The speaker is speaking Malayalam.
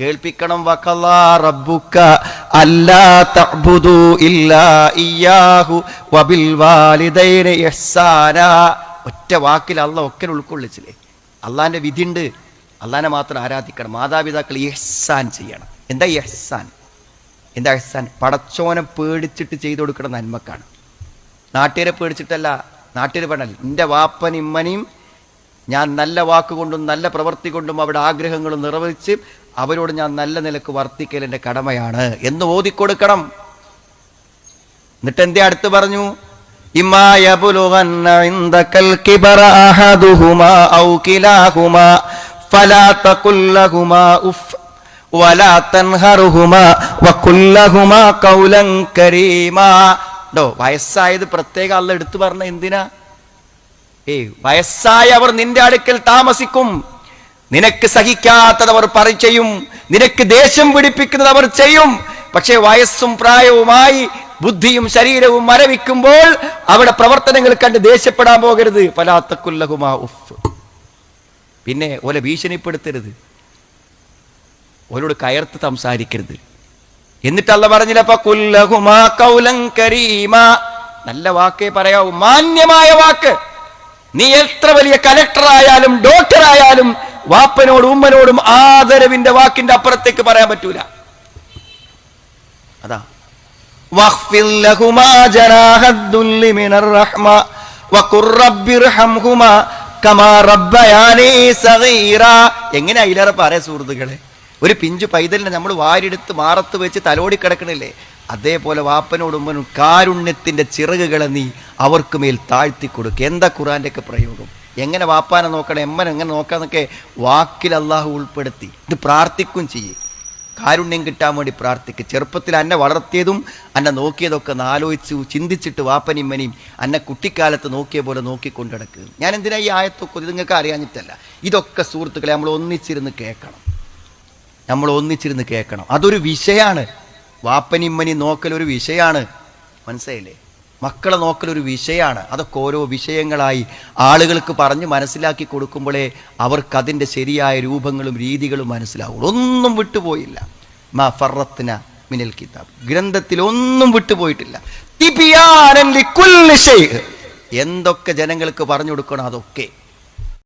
കേൾപ്പിക്കണം അല്ലാ ഇല്ലാ ഇയ്യാഹു വബിൽ ഇഹ്സാന. ഒറ്റ വാക്കിൽ അള്ള ഒക്കെ ഉൾക്കൊള്ളിച്ചില്ലേ? അള്ളാന്റെ വിധിയുണ്ട്. അള്ളാനെ മാത്രം ആരാധിക്കണം. മാതാപിതാക്കൾ ഇഹ്സാൻ ചെയ്യണം. എന്താ ഇഹ്സാൻ? എന്താ ഇഹ്സാൻ? പടച്ചോനെ പേടിച്ചിട്ട് ചെയ്തു കൊടുക്കണം നന്മക്കാണ്. നാട്ടുകാരെ പേടിച്ചിട്ടല്ല. നാട്ടുകാർ പറഞ്ഞാൽ എന്റെ വാപ്പനും ഇമ്മനെയും ഞാൻ നല്ല വാക്കുകൊണ്ടും നല്ല പ്രവൃത്തി കൊണ്ടും അവരുടെ ആഗ്രഹങ്ങളും നിറവേറ്റി അവരോട് ഞാൻ നല്ല നിലയ്ക്ക് വർത്തിക്കൽ എന്റെ കടമയാണ് എന്ന് ഓതിക്കൊടുക്കണം. എന്നിട്ട് എന്തേ അടുത്ത് പറഞ്ഞു? ണ്ടോ വയസ്സായത് പ്രത്യേക അല്ല എടുത്തു പറഞ്ഞ എന്തിനാ? ഏയ് വയസ്സായ അവർ നിന്റെ അടുക്കൽ താമസിക്കും. നിനക്ക് സഹിക്കാത്തത് അവർ പറയും നിനക്ക് ദേഷ്യം പിടിപ്പിക്കുന്നത് അവർ ചെയ്യും. പക്ഷേ വയസ്സും പ്രായവുമായി ബുദ്ധിയും ശരീരവും മരവിക്കുമ്പോൾ അവിടെ പ്രവർത്തനങ്ങൾ കണ്ട് ദേഷ്യപ്പെടാൻ പോകരുത്. പലാത്തക്കുല്ലഹുമാ ഉഫ്. പിന്നെ ഓലെ ഭീഷണിപ്പെടുത്തരുത്. ഓരോട് കയർത്ത് സംസാരിക്കരുത്. എന്നിട്ട് അല്ല പറഞ്ഞില്ല. നല്ല വാക്കേ പറയാവൂ. മാന്യമായ വാക്ക്. നീ എത്ര വലിയ ഡോക്ടർ ആയാലും വാപ്പനോടും ഉമ്മനോടും ആദരവിന്റെ വാക്കിന്റെ അപ്പുറത്തേക്ക് പറയാൻ പറ്റൂല. അതാ. എങ്ങനെ അതിലേറെ പറയാ സുഹൃത്തുക്കളെ? ഒരു പിഞ്ചു പൈതലിനെ നമ്മൾ വാരിയെടുത്ത് മാറത്ത് വെച്ച് തലോടി കിടക്കണില്ലേ? അതേപോലെ വാപ്പനോടും ഉമ്മനും കാരുണ്യത്തിന്റെ ചിറകുകളെ നീ അവർക്ക് മേൽ താഴ്ത്തി കൊടുക്കുക എന്താ ഖുറാന്റെ ഒക്കെ പ്രയോഗം? എങ്ങനെ വാപ്പാനെ നോക്കണം എമ്മനെ എങ്ങനെ നോക്കാമെന്നൊക്കെ വാക്കിൽ അള്ളാഹു ഉൾപ്പെടുത്തി. ഇത് പ്രാർത്ഥിക്കും ചെയ്യും. കാരുണ്യം കിട്ടാൻ വേണ്ടി പ്രാർത്ഥിക്കുക ചെറുപ്പത്തിൽ അന്നെ വളർത്തിയതും അന്നെ നോക്കിയതൊക്കെ ഒന്ന് ആലോചിച്ചു ചിന്തിച്ചിട്ട് വാപ്പനിമ്മനെയും അന്നെ കുട്ടിക്കാലത്ത് നോക്കിയ പോലെ നോക്കിക്കൊണ്ടിടക്കുക ഞാൻ എന്തിനാ ഈ ആയത്തൊക്കെ ഇത് നിങ്ങൾക്ക് അറിയാഞ്ഞിട്ടല്ല. ഇതൊക്കെ സുഹൃത്തുക്കളെ നമ്മൾ ഒന്നിച്ചിരുന്ന് കേൾക്കണം. നമ്മൾ ഒന്നിച്ചിരുന്ന് കേൾക്കണം. അതൊരു വിഷയമാണ്. വാപ്പനിമ്മനി നോക്കലൊരു വിഷയമാണ് മനസ്സിലായില്ലേ? മക്കളെ നോക്കലൊരു വിഷയമാണ് അതൊക്കെ ഓരോ വിഷയങ്ങളായി ആളുകൾക്ക് പറഞ്ഞ് മനസ്സിലാക്കി കൊടുക്കുമ്പോഴേ അവർക്ക് അതിന്റെ ശരിയായ രൂപങ്ങളും രീതികളും മനസ്സിലാവുള്ളൂ. ഒന്നും വിട്ടുപോയില്ല. മാ ഫറത്തിന മിനൽ കിതാബ്. ഗ്രന്ഥത്തിൽ ഒന്നും വിട്ടുപോയിട്ടില്ല. എന്തൊക്കെ ജനങ്ങൾക്ക് പറഞ്ഞു കൊടുക്കണം അതൊക്കെ.